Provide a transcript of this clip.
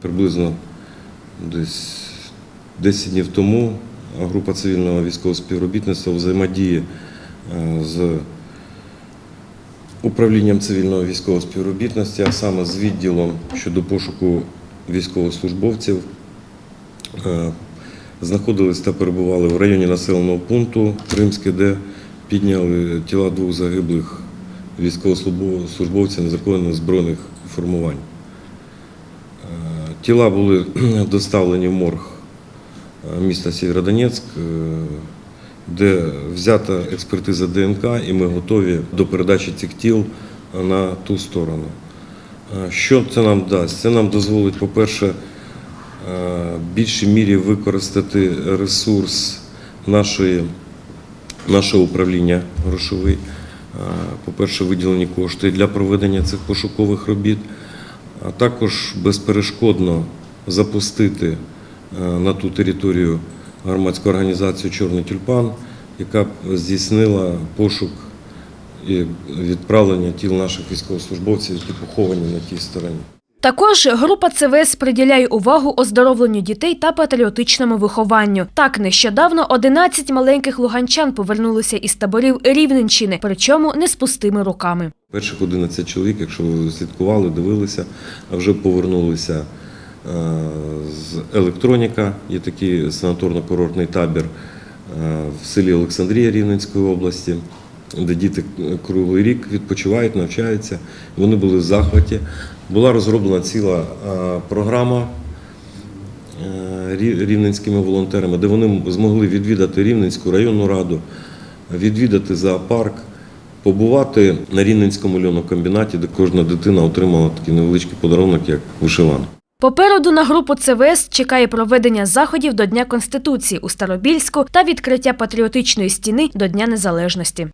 Приблизно десь 10 днів тому група цивільного військового співробітництва взаємодії е, з управлінням цивільного військового співробітництва, а саме з відділом щодо пошуку військовослужбовців, е, знаходились та перебували в районі населеного пункту Кримське, де підняли тіла двох загиблих військовослужбовців незаконно збройних формувань. Е, Тіла були доставлені в морг е, міста Сєвєродонецьк, е, де взята експертиза ДНК, і ми готові до передачі цих тіл на ту сторону. Е, Що це нам дасть? Це нам дозволить, по-перше, е, в більшій мірі використати ресурс нашої, нашого управління грошовий. Е, По-перше, виділені кошти для проведення цих пошукових робіт, а також безперешкодно запустити е, на ту територію громадську організацію Чорний тюльпан, яка здійснила пошук і відправлення тіл наших військовослужбовців, які поховані на тій стороні. Також група ЦВС приділяє увагу оздоровленню дітей та патріотичному вихованню. Так, нещодавно 11 маленьких луганчан повернулися із таборів Рівненщини, причому не з пустими руками. Перших 11 чоловік, якщо ви слідкували, дивилися, вже повернулися е, з електроніка. Є такий санаторно-курортний табір е, в селі Олександрія Рівненської області, де діти круглий рік відпочивають, навчаються. Вони були в захваті. Була розроблена ціла е, програма е, рівненськими волонтерами, де вони змогли відвідати Рівненську районну раду, відвідати зоопарк, побувати на Рівненському льонокомбінаті, де кожна дитина отримала такий невеличкий подарунок, як вишиванку. Попереду на групу ЦВС чекає проведення заходів до Дня Конституції у Старобільську та відкриття патріотичної стіни до Дня Незалежності.